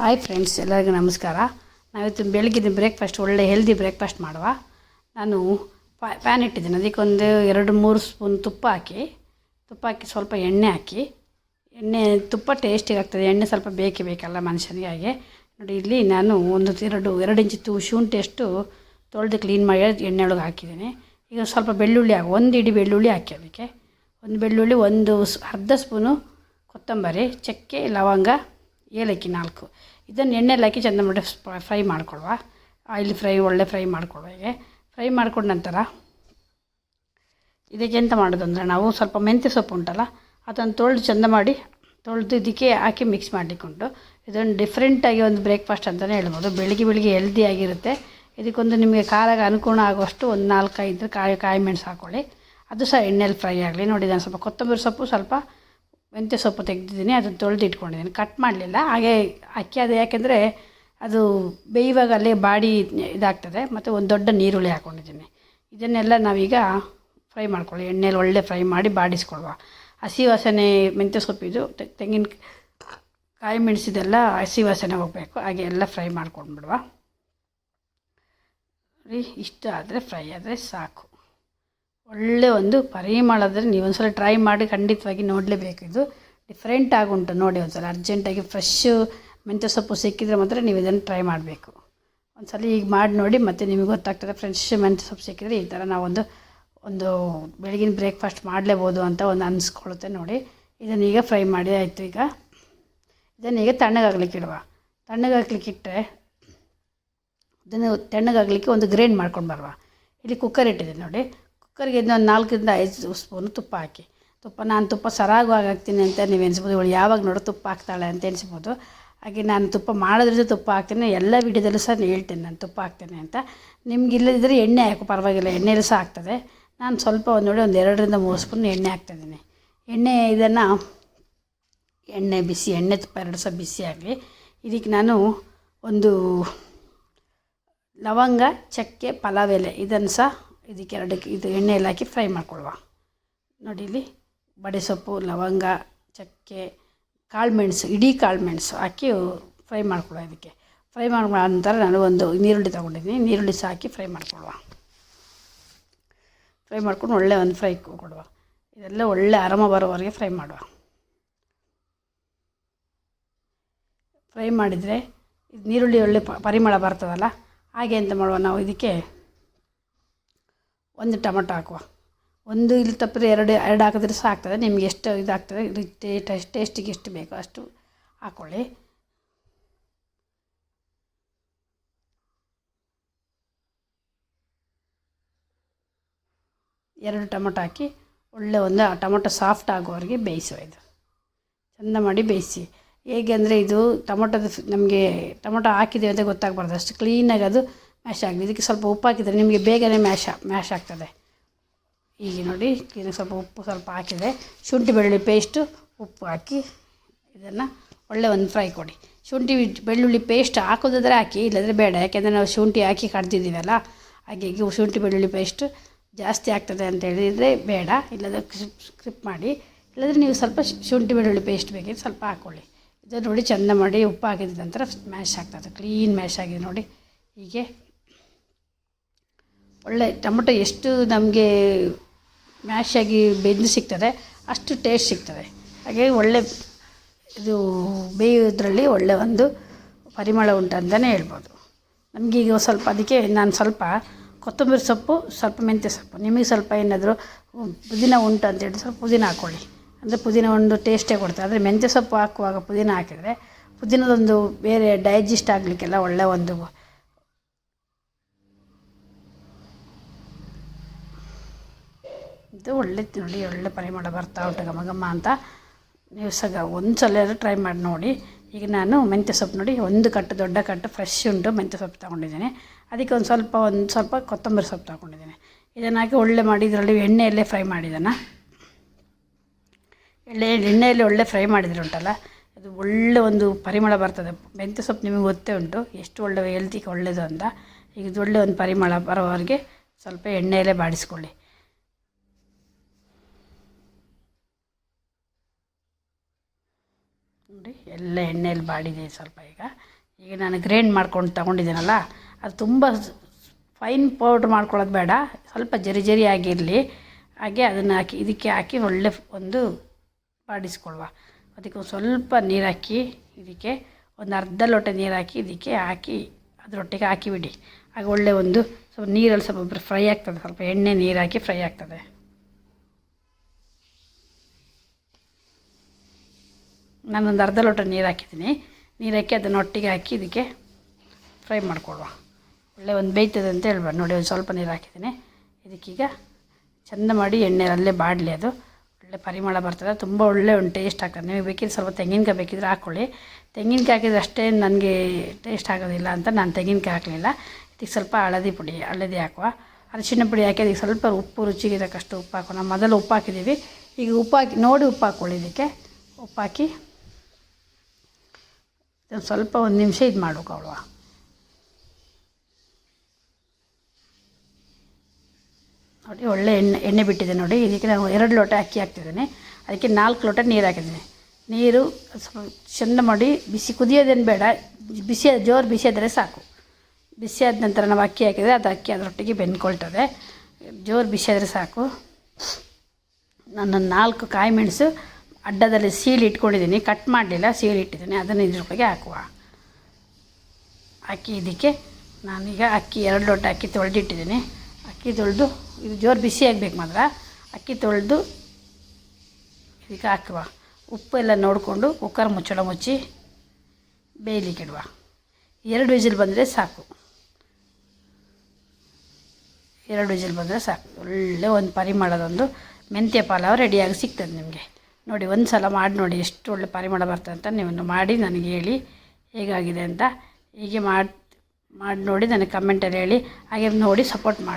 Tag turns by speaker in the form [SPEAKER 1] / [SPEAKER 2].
[SPEAKER 1] Hi friends ಎಲ್ಲರಿಗೂ ನಮಸ್ಕಾರ. ನಾವಿತ್ತು ಬೆಳಗಿನ ಬ್ರೇಕ್ಫಾಸ್ಟ್ ಒಳ್ಳೆ ಹೆಲ್ದಿ ಬ್ರೇಕ್ಫಾಸ್ಟ್ ಮಾಡುವ. ನಾನು ಪ್ಯಾನ್ ಇಟ್ಟಿದ್ದೀನಿ. ಅದಕ್ಕೊಂದು ಎರಡು, ಮೂರು ಸ್ಪೂನ್ ತುಪ್ಪ ಹಾಕಿ ತುಪ್ಪ ಹಾಕಿ ಸ್ವಲ್ಪ ಎಣ್ಣೆ ಹಾಕಿ, ಎಣ್ಣೆ, ತುಪ್ಪ ಟೇಸ್ಟಿಗೆ ಆಗ್ತದೆ ಎಣ್ಣೆ ಸ್ವಲ್ಪ ಬೇಕೇ ಬೇಕಲ್ಲ ಮನುಷ್ಯನಿಗೆ ಹಾಗೆ. ನೋಡಿ, ಇಲ್ಲಿ ನಾನು ಒಂದು ಎರಡು ಎರಡು ಇಂಚು ಶುಂಠಿ ಅಷ್ಟು ತೊಳೆದು ಕ್ಲೀನ್ ಮಾಡಿ ಎಣ್ಣೆ ಒಳಗೆ ಹಾಕಿದ್ದೀನಿ. ಈಗ ಸ್ವಲ್ಪ ಬೆಳ್ಳುಳ್ಳಿ ಹಾಕಿ, ಒಂದು ಇಡೀ ಬೆಳ್ಳುಳ್ಳಿ ಹಾಕಿ ಅದಕ್ಕೆ. ಒಂದು ಬೆಳ್ಳುಳ್ಳಿ, ಒಂದು ಅರ್ಧ ಸ್ಪೂನು ಕೊತ್ತಂಬರಿ, ಚಕ್ಕೆ, ಲವಂಗ ಏಲಕ್ಕಿ ನಾಲ್ಕು. ಇದನ್ನು ಎಣ್ಣೆಲಿ ಹಾಕಿ ಚಂದ ಮಾಡಿ ಫ್ರೈ ಮಾಡ್ಕೊಳ್ವಾ ಆಯಿಲ್ ಫ್ರೈ, ಒಳ್ಳೆ ಫ್ರೈ ಮಾಡ್ಕೊಳ್ವಾ ಹೀಗೆ. ಫ್ರೈ ಮಾಡ್ಕೊಂಡ ನಂತರ ಇದಕ್ಕೆ ಎಂತ ಮಾಡೋದು ಅಂದರೆ ನಾವು ಸ್ವಲ್ಪ ಮೆಂತ್ಯ ಸೊಪ್ಪು ಉಂಟಲ್ಲ, ಅದನ್ನು ತೊಳೆದು ಚಂದ ಮಾಡಿ, ತೊಳೆದು ಇದಕ್ಕೆ ಹಾಕಿ ಮಿಕ್ಸ್ ಮಾಡಿಕೊಂಡು ಇದೊಂದು ಡಿಫ್ರೆಂಟಾಗಿ ಒಂದು ಬ್ರೇಕ್ಫಾಸ್ಟ್ ಅಂತಲೇ ಹೇಳ್ಬೋದು. ಬೆಳಿಗ್ಗೆ ಬೆಳಿಗ್ಗೆ ಹೆಲ್ದಿಯಾಗಿರುತ್ತೆ ಇದಕ್ಕೊಂದು ನಿಮಗೆ ಖಾರಕ್ಕೆ ಅನುಕೂಲ ಆಗುವಷ್ಟು ಒಂದು ನಾಲ್ಕೈದು ಕಾಯಿ ಕಾಯಿ ಮೆಣಸು ಹಾಕ್ಕೊಳ್ಳಿ ಅದು ಸಹ ಎಣ್ಣೆಲಿ ಫ್ರೈ ಆಗಲಿ. ನೋಡಿ ನಾನು ಸ್ವಲ್ಪ ಕೊತ್ತಂಬರಿ ಸೊಪ್ಪು ಸ್ವಲ್ಪ ಮೆಂತ್ಯ ಸೊಪ್ಪು ತೆಗೆದಿದ್ದೀನಿ, ಅದನ್ನು ತೊಳೆದು ಇಟ್ಕೊಂಡಿದ್ದೀನಿ. ಕಟ್ ಮಾಡಲಿಲ್ಲ. ಹಾಗೆ ಅಕ್ಕಿ ಅದು ಯಾಕೆಂದರೆ ಅದು ಬೇಯುವಾಗ ಅಲ್ಲೇ ಬಾಡಿ ಇದಾಗ್ತದೆ, ಮತ್ತು ಒಂದು ದೊಡ್ಡ ನೀರುಳ್ಳಿ ಹಾಕ್ಕೊಂಡಿದ್ದೀನಿ ಇದನ್ನೆಲ್ಲ ನಾವೀಗ ಫ್ರೈ ಮಾಡ್ಕೊಳ್ಳಿ. ಎಣ್ಣೆಲಿ ಒಳ್ಳೆ ಫ್ರೈ ಮಾಡಿ ಬಾಡಿಸ್ಕೊಳ್ವ ಹಸಿ ವಾಸನೆ ಮೆಂತ್ಯ ಸೊಪ್ಪಿದು ತೆಂಗಿನ ಕಾಯಿ ಮೆಣಸಿದೆಲ್ಲ ಹಸಿ ವಾಸನೆ ಹೋಗಬೇಕು. ಹಾಗೆ ಎಲ್ಲ ಫ್ರೈ ಮಾಡ್ಕೊಂಡ್ಬಿಡುವ. ಇಷ್ಟ ಆದರೆ ಫ್ರೈ ಆದರೆ ಸಾಕು. ಒಳ್ಳೆ ಒಂದು ಪರಿಮಳದಲ್ಲಿ ನೀವು ಒಂದ್ಸಲ ಟ್ರೈ ಮಾಡಿ ಖಂಡಿತವಾಗಿ ನೋಡಲೇಬೇಕು. ಇದು ಡಿಫ್ರೆಂಟ್ ಆಗುಂಟು ನೋಡಿ ಒಂದ್ಸಲ. ಅರ್ಜೆಂಟಾಗಿ ಫ್ರೆಶ್ ಮೆಂತ್ಯ ಸೊಪ್ಪು ಸಿಕ್ಕಿದ್ರೆ ಮಾತ್ರ ನೀವು ಇದನ್ನು ಟ್ರೈ ಮಾಡಬೇಕು. ಒಂದ್ಸಲ ಈಗ ಮಾಡಿ ನೋಡಿ ಮತ್ತು ನಿಮಗೆ ಗೊತ್ತಾಗ್ತದೆ ಫ್ರೆಶ್ ಮೆಂತ್ಯ ಸೊಪ್ಪು ಸಿಕ್ಕಿದ್ರೆ ಈ ಥರ ನಾವೊಂದು, ಒಂದು ಬೆಳಗಿನ ಬ್ರೇಕ್ಫಾಸ್ಟ್ ಮಾಡಲೇಬೋದು ಅಂತ ಒಂದು ಅನಿಸ್ಕೊಳ್ಳುತ್ತೆ ನೋಡಿ. ಇದನ್ನು ಈಗ ಫ್ರೈ ಮಾಡಿ ಆಯಿತು ಈಗ. ಇದನ್ನು ಈಗ ತಣ್ಣಗಾಗ್ಲಿಕ್ಕೆ ಇಡುವ. ತಣ್ಣಗಾಗ್ಲಿಕ್ಕೆ ಇಟ್ಟರೆ ಇದನ್ನು ತಣ್ಣಗಾಗಲಿಕ್ಕೆ ಒಂದು ಗ್ರೈಂಡ್ ಮಾಡ್ಕೊಂಡು ಬರುವ. ಇಲ್ಲಿ ಕುಕ್ಕರ್ ಇಟ್ಟಿದೆ ನೋಡಿ. ಕುಕ್ಕರ್ಗೆ ಇನ್ನೊಂದು ನಾಲ್ಕರಿಂದ ಐದು ಸ್ಪೂನು ತುಪ್ಪ ಹಾಕಿ. ತುಪ್ಪ ನಾನು ತುಪ್ಪ ಸರಾಗವಾಗಿ ಹಾಕ್ತೀನಿ ಅಂತ ನೀವು ಎನಿಸ್ಬೋದು. ಇವಳು ಯಾವಾಗ ನೋಡೋ ತುಪ್ಪ ಹಾಕ್ತಾಳೆ ಅಂತ ಎನಿಸ್ಬೋದು. ಹಾಗೆ ನಾನು ತುಪ್ಪ ಮಾಡೋದ್ರಿಂದ ತುಪ್ಪ ಹಾಕ್ತೀನಿ. ಎಲ್ಲ ವಿಡಿಯೋದಲ್ಲೂ ಸಹ ಹೇಳ್ತೀನಿ ನಾನು ತುಪ್ಪ ಹಾಕ್ತೇನೆ ಅಂತ. ನಿಮ್ಗೆ ಇಲ್ಲದಿದ್ದರೆ ಎಣ್ಣೆ ಹಾಕು. ಪರವಾಗಿಲ್ಲ ಎಣ್ಣೆಲೂ ಸಹ ಆಗ್ತದೆ. ನಾನು ಸ್ವಲ್ಪ ಒಂದು ನೋಡಿ ಒಂದು ಎರಡರಿಂದ ಮೂರು ಸ್ಪೂನ್ ಎಣ್ಣೆ ಹಾಕ್ತಾಯಿದ್ದೀನಿ ಎಣ್ಣೆ ಇದನ್ನು ಎಣ್ಣೆ ಬಿಸಿ, ಎಣ್ಣೆ ತುಪ್ಪ ಎರಡು ಸಹ ಬಿಸಿ ಆಗಲಿ. ಇದಕ್ಕೆ ನಾನು ಒಂದು ಲವಂಗ, ಚಕ್ಕೆ, ಪಲಾವ್ ಎಲೆ ಇದನ್ನು ಸಹ ಇದಕ್ಕೆ ಎರಡಕ್ಕೆ ಇದು ಎಣ್ಣೆಯಲ್ಲಿ ಹಾಕಿ ಫ್ರೈ ಮಾಡ್ಕೊಳ್ವ ನೋಡಿ ಇಲ್ಲಿ ಬಡೆ ಸೊಪ್ಪು, ಲವಂಗ, ಚಕ್ಕೆ, ಕಾಳು ಮೆಣಸು, ಇಡೀ ಕಾಳು ಮೆಣಸು ಹಾಕಿ ಫ್ರೈ ಮಾಡ್ಕೊಳ್ಳೋ ಇದಕ್ಕೆ. ಫ್ರೈ ಮಾಡ್ಕೊಳ್ಳೋ ನಂತರ ನಾನು ಒಂದು ನೀರುಳ್ಳಿ ತೊಗೊಂಡಿದ್ದೀನಿ. ನೀರುಳ್ಳಿ ಸಹ ಹಾಕಿ ಫ್ರೈ ಮಾಡ್ಕೊಳ್ವ ಫ್ರೈ ಮಾಡ್ಕೊಂಡು ಒಳ್ಳೆ ಒಂದು ಫ್ರೈ ಕೊಡುವ. ಇದೆಲ್ಲ ಒಳ್ಳೆ ಆರಾಮ ಬರೋವರೆಗೆ ಫ್ರೈ ಮಾಡುವ. ಫ್ರೈ ಮಾಡಿದರೆ ಇದು ನೀರುಳ್ಳಿ ಒಳ್ಳೆ ಪರಿಮಳ ಬರ್ತದಲ್ಲ, ಹಾಗೆ ಎಂತ ಮಾಡುವ ನಾವು ಇದಕ್ಕೆ ಒಂದು ಟೊಮಟೊ ಹಾಕುವ. ಒಂದು ಇಲ್ಲಿ ತಪ್ಪಿದ್ರೆ ಎರಡು ಎರಡು ಹಾಕಿದ್ರೆ ಸಹ ಆಗ್ತದೆ. ನಿಮ್ಗೆ ಎಷ್ಟು ಇದಾಗ್ತದೆ ಟೇಸ್ಟ್ ಟೇಸ್ಟ್ ಟೇಸ್ಟಿಗೆ ಎಷ್ಟು ಬೇಕೋ ಅಷ್ಟು ಹಾಕ್ಕೊಳ್ಳಿ ಎರಡು ಟೊಮೊಟೊ ಹಾಕಿ, ಒಳ್ಳೆ ಒಂದು ಟೊಮಟೊ ಸಾಫ್ಟ್ ಆಗೋವರೆಗೆ ಬೇಯಿಸುವ ಇದು. ಚೆಂದ ಮಾಡಿ ಬೇಯಿಸಿ. ಹೇಗೆ ಅಂದರೆ ಇದು ಟೊಮೊಟೊದ, ನಮಗೆ ಟೊಮೊಟೊ ಹಾಕಿದೆ ಅಂತ ಗೊತ್ತಾಗಬಾರ್ದು. ಅಷ್ಟು ಕ್ಲೀನಾಗಿ ಅದು ಮ್ಯಾಶ್ ಆಗಿದೆ ಇದಕ್ಕೆ ಸ್ವಲ್ಪ ಉಪ್ಪು ಹಾಕಿದರೆ ನಿಮಗೆ ಬೇಗನೆ ಮ್ಯಾಶ್ ಮ್ಯಾಶ್ ಆಗ್ತದೆ. ಈಗ ನೋಡಿ ಕ್ಲೀನಿಗೆ ಸ್ವಲ್ಪ ಉಪ್ಪು ಸ್ವಲ್ಪ ಹಾಕಿದೆ. ಶುಂಠಿ ಬೆಳ್ಳುಳ್ಳಿ ಪೇಸ್ಟು, ಉಪ್ಪು ಹಾಕಿ ಇದನ್ನು ಒಳ್ಳೆ ಒಂದು ಫ್ರೈ ಕೊಡಿ. ಶುಂಠಿ ಬೆಳ್ಳುಳ್ಳಿ ಪೇಸ್ಟ್ ಹಾಕೋದಾದ್ರೆ ಹಾಕಿ, ಇಲ್ಲದ್ರೆ ಬೇಡ. ಯಾಕೆಂದರೆ ನಾವು ಶುಂಠಿ ಹಾಕಿ ಕಡ್ದಿದ್ದೀವಲ್ಲ ಹಾಗಾಗಿ ಶುಂಠಿ ಬೆಳ್ಳುಳ್ಳಿ ಪೇಸ್ಟ್ ಜಾಸ್ತಿ ಆಗ್ತದೆ ಅಂತ ಹೇಳಿದರೆ ಬೇಡ. ಇಲ್ಲದ್ರೆ ಸ್ಕಿಪ್ ಮಾಡಿ. ಇಲ್ಲದ್ರೆ ನೀವು ಸ್ವಲ್ಪ ಶುಂಠಿ ಬೆಳ್ಳುಳ್ಳಿ ಪೇಸ್ಟ್ ಬೇಕಿದ್ರೆ ಸ್ವಲ್ಪ ಹಾಕ್ಕೊಳ್ಳಿ ಇದು ನೋಡಿ ಚೆಂದ ಮಾಡಿ ಉಪ್ಪು ಹಾಕಿದ ನಂತರ ಮ್ಯಾಶ್ ಆಗ್ತದೆ. ಕ್ಲೀನ್ ಮ್ಯಾಶ್ ಆಗಿದೆ ನೋಡಿ. ಹೀಗೆ ಒಳ್ಳೆ ಟೊಮೊಟೊ ಎಷ್ಟು ನಮಗೆ ಮ್ಯಾಶ್ ಆಗಿ ಬೆಂದು ಸಿಗ್ತದೆ, ಅಷ್ಟು ಟೇಸ್ಟ್ ಸಿಗ್ತದೆ. ಹಾಗೆ ಒಳ್ಳೆ ಇದು ಬೇಯೋದ್ರಲ್ಲಿ ಒಳ್ಳೆ ಒಂದು ಪರಿಮಳ ಉಂಟು ಅಂತಲೇ ಹೇಳ್ಬೋದು. ನಮಗೀಗ ಸ್ವಲ್ಪ, ಅದಕ್ಕೆ ನಾನು ಸ್ವಲ್ಪ ಕೊತ್ತಂಬರಿ ಸೊಪ್ಪು, ಸ್ವಲ್ಪ ಮೆಂತ್ಯ ಸೊಪ್ಪು. ನಿಮಗೆ ಸ್ವಲ್ಪ ಏನಾದರೂ ಪುದೀನ ಉಂಟು ಅಂತೇಳಿ ಸ್ವಲ್ಪ ಪುದೀನ ಹಾಕ್ಕೊಳ್ಳಿ ಅಂದರೆ ಪುದೀನ ಒಂದು ಟೇಸ್ಟೇ ಕೊಡ್ತದೆ ಆದರೆ ಮೆಂತ್ಯ ಸೊಪ್ಪು ಹಾಕುವಾಗ ಪುದೀನ ಹಾಕಿದರೆ ಪುದೀನದೊಂದು ಬೇರೆ ಡೈಜೆಸ್ಟ್ ಆಗಲಿಕ್ಕೆಲ್ಲ ಒಳ್ಳೆ ಒಂದು ಇದು ಒಳ್ಳೆ ನೋಡಿ ಒಳ್ಳೆ ಪರಿಮಳ ಬರ್ತಾ ಉಂಟು ಘಮ ಅಂತ ನೀವು ಸಗ ಒಂದು ಸಲ ಟ್ರೈ ಮಾಡಿ ನೋಡಿ. ಈಗ ನಾನು ಮೆಂತ್ಯ ಸೊಪ್ಪು ನೋಡಿ, ಒಂದು ಕಟ್ಟು, ದೊಡ್ಡ ಕಟ್ಟು ಫ್ರೆಶ್ ಉಂಟು ಮೆಂತ್ಯ ಸೊಪ್ಪು ತೊಗೊಂಡಿದ್ದೀನಿ. ಅದಕ್ಕೆ ಒಂದು ಸ್ವಲ್ಪ ಒಂದು ಸ್ವಲ್ಪ ಕೊತ್ತಂಬರಿ ಸೊಪ್ಪು ತೊಗೊಂಡಿದ್ದೀನಿ. ಇದನ್ನು ಹಾಕಿ ಒಳ್ಳೆ ಮಾಡಿ, ಇದರಲ್ಲಿ ಎಣ್ಣೆಯಲ್ಲೇ ಫ್ರೈ ಮಾಡಿದ್ದಾನೆ ಎಣ್ಣೆ, ಎಣ್ಣೆಯಲ್ಲಿ ಒಳ್ಳೆ ಫ್ರೈ ಮಾಡಿದ್ರೆ ಉಂಟಲ್ಲ? ಅದು ಒಳ್ಳೆ ಒಂದು ಪರಿಮಳ ಬರ್ತದೆ. ಮೆಂತ್ಯ ಸೊಪ್ಪು ನಿಮಗೆ ಗೊತ್ತೇ ಉಂಟು, ಎಷ್ಟು ಒಳ್ಳೆ ಹೆಲ್ತಿಗೆ ಒಳ್ಳೆಯದು ಅಂತ. ಈಗ ಒಳ್ಳೆ ಒಂದು ಪರಿಮಳ ಬರೋವರೆಗೆ ಸ್ವಲ್ಪ ಎಣ್ಣೆಯಲ್ಲೇ ಬಾಡಿಸ್ಕೊಳ್ಳಿ. ನೋಡಿ, ಎಲ್ಲ ಎಣ್ಣೆಯಲ್ಲಿ ಬಾಡಿದೆ ಸ್ವಲ್ಪ ಈಗ. ಈಗ ನಾನು ಗ್ರೈಂಡ್ ಮಾಡ್ಕೊಂಡು ತಗೊಂಡಿದ್ದೀನಲ್ಲ, ಅದು ತುಂಬ ಫೈನ್ ಪೌಡ್ರ್ ಮಾಡ್ಕೊಳ್ಳೋದು ಬೇಡ, ಸ್ವಲ್ಪ ಜರಿ ಜರಿ ಆಗಿರಲಿ. ಹಾಗೆ ಅದನ್ನು ಹಾಕಿ, ಇದಕ್ಕೆ ಹಾಕಿ ಒಳ್ಳೆ ಒಂದು ಬಾಡಿಸ್ಕೊಳ್ವ ಅದಕ್ಕೆ ಸ್ವಲ್ಪ ನೀರು ಹಾಕಿ, ಇದಕ್ಕೆ ಒಂದು ಅರ್ಧ ಲೋಟ ನೀರು ಹಾಕಿ, ಇದಕ್ಕೆ ಹಾಕಿ, ಅದರೊಟ್ಟಿಗೆ ಹಾಕಿಬಿಡಿ. ಆಗ ಒಳ್ಳೆ ಒಂದು ಸ್ವಲ್ಪ ನೀರಲ್ಲಿ ಸ್ವಲ್ಪ ಫ್ರೈ ಆಗ್ತದೆ, ಸ್ವಲ್ಪ ಎಣ್ಣೆ ನೀರು ಹಾಕಿ ಫ್ರೈ ಆಗ್ತದೆ. ನಾನೊಂದು ಅರ್ಧ ಲೋಟ ನೀರು ಹಾಕಿದ್ದೀನಿ. ನೀರು ಹಾಕಿ ಅದನ್ನು ಒಟ್ಟಿಗೆ ಹಾಕಿ ಇದಕ್ಕೆ ಫ್ರೈ ಮಾಡಿಕೊಡುವ. ಒಳ್ಳೆ ಒಂದು ಬೇಯ್ತದೆ ಅಂತ ಹೇಳ್ಬಾರ್ದು ನೋಡಿ, ಒಂದು ಸ್ವಲ್ಪ ನೀರು ಹಾಕಿದ್ದೀನಿ. ಇದಕ್ಕೀಗ ಚೆಂದ ಮಾಡಿ ಎಣ್ಣೆ ಅಲ್ಲೇ ಬಾಡಲಿ ಅದು. ಒಳ್ಳೆ ಪರಿಮಳ ಬರ್ತದೆ. ತುಂಬ ಒಳ್ಳೆ ಒಂದು ಟೇಸ್ಟ್ ಆಗ್ತದೆ. ನಿಮಗೆ ಬೇಕಿದ್ರೆ ಸ್ವಲ್ಪ ತೆಂಗಿನಕಾಯಿ ಬೇಕಿದ್ರೆ ಹಾಕ್ಕೊಳ್ಳಿ ತೆಂಗಿನಕಾಯಿ ಹಾಕಿದ್ರೆ ಅಷ್ಟೇ ನನಗೆ ಟೇಸ್ಟ್ ಆಗೋದಿಲ್ಲ ಅಂತ ನಾನು ತೆಂಗಿನಕಾಯಿ ಹಾಕಲಿಲ್ಲ. ಇದಕ್ಕೆ ಸ್ವಲ್ಪ ಹಳದಿ ಪುಡಿ, ಹಳದಿ ಹಾಕುವ. ಅರಿಶಿನ ಪುಡಿ ಹಾಕಿ ಅದಕ್ಕೆ ಸ್ವಲ್ಪ ಉಪ್ಪು, ರುಚಿಗೆ ಇರೋಕ್ಕಷ್ಟು ಉಪ್ಪು ಹಾಕೋಣ ಮೊದಲು ಉಪ್ಪು ಹಾಕಿದ್ದೀವಿ. ಈಗ ಉಪ್ಪು ಹಾಕಿ, ನೋಡಿ ಉಪ್ಪು ಹಾಕ್ಕೊಳ್ಳಿ ಇದಕ್ಕೆ. ಉಪ್ಪು ಹಾಕಿ ಸ್ವಲ್ಪ ಒಂದು ನಿಮಿಷ ಇದು ಮಾಡ್ಬೇಕು ನೋಡಿ, ಒಳ್ಳೆ ಎಣ್ಣೆ ಎಣ್ಣೆ ಬಿಟ್ಟಿದೆ ನೋಡಿ. ಇದಕ್ಕೆ ನಾವು ಎರಡು ಲೋಟ ಅಕ್ಕಿ ಹಾಕ್ತಿದ್ದೇನೆ. ಅದಕ್ಕೆ ನಾಲ್ಕು ಲೋಟ ನೀರು ಹಾಕಿದ್ದೀನಿ. ನೀರು ಚೆಂದ ಮಾಡಿ ಬಿಸಿ, ಕುದಿಯೋದೇನು ಬೇಡ. ಬಿಸಿ, ಜೋರು ಬಿಸಿ ಆದರೆ ಸಾಕು. ಬಿಸಿ ಆದ ನಂತರ ನಾವು ಅಕ್ಕಿ ಹಾಕಿದರೆ ಅದು ಅಕ್ಕಿ ಅದರೊಟ್ಟಿಗೆ ಬೆಂದ್ಕೊಳ್ತದೆ. ಜೋರು ಬಿಸಿ ಆದರೆ ಸಾಕು. ನಾನು ನಾಲ್ಕು ಕಾಯಿ ಮೆಣಸು ಅಡ್ಡದಲ್ಲಿ ಸೀಲ್ ಇಟ್ಕೊಂಡಿದ್ದೀನಿ ಕಟ್ ಮಾಡಲಿಲ್ಲ ಸೀಲ್ ಇಟ್ಟಿದ್ದೀನಿ. ಅದನ್ನು ಇದ್ರೊಳಗೆ ಹಾಕುವ. ಅಕ್ಕಿ ಇದಕ್ಕೆ ನಾನೀಗ ಅಕ್ಕಿ ಎರಡು ಲೋಟ ಅಕ್ಕಿ ತೊಳೆದಿಟ್ಟಿದ್ದೀನಿ. ಅಕ್ಕಿ ತೊಳೆದು, ಇದು ಜೋರು ಬಿಸಿ ಆಗಬೇಕು ಮಾತ್ರ. ಅಕ್ಕಿ ತೊಳೆದು ಇದಕ್ಕೆ ಹಾಕುವ. ಉಪ್ಪು ಎಲ್ಲ ನೋಡಿಕೊಂಡು ಕುಕ್ಕರ್ ಮುಚ್ಚಳ ಮುಚ್ಚಿ ಬೇಯಲಿಕ್ಕೆ ಇಡುವ. ಎರಡು ವಿಜಿಲ್ ಬಂದರೆ ಸಾಕು. ಎರಡು ವಿಜಿಲ್ ಬಂದರೆ ಸಾಕು. ಒಳ್ಳೆ ಒಂದು ಪರಿಮಳದೊಂದು ಮೆಂತ್ಯ ಪಲಾವ್ ರೆಡಿಯಾಗಿ ಸಿಗ್ತದೆ ನಿಮಗೆ. ನೋಡಿ ಒಂದು ಸಲ ಮಾಡಿ ನೋಡಿ, ಎಷ್ಟು ಒಳ್ಳೆ ಪರಿಮಳ ಬರ್ತದೆ ಅಂತ ನೀವು ಮಾಡಿ ನನಗೆ ಹೇಳಿ ಹೇಗಾಗಿದೆ ಅಂತ ಹೀಗೆ ಮಾಡಿ ಮಾಡಿ ನೋಡಿ, ನನಗೆ ಕಮೆಂಟಲ್ಲಿ ಹೇಳಿ, ಹಾಗೆ ನೋಡಿ ಸಪೋರ್ಟ್ ಮಾಡಿ.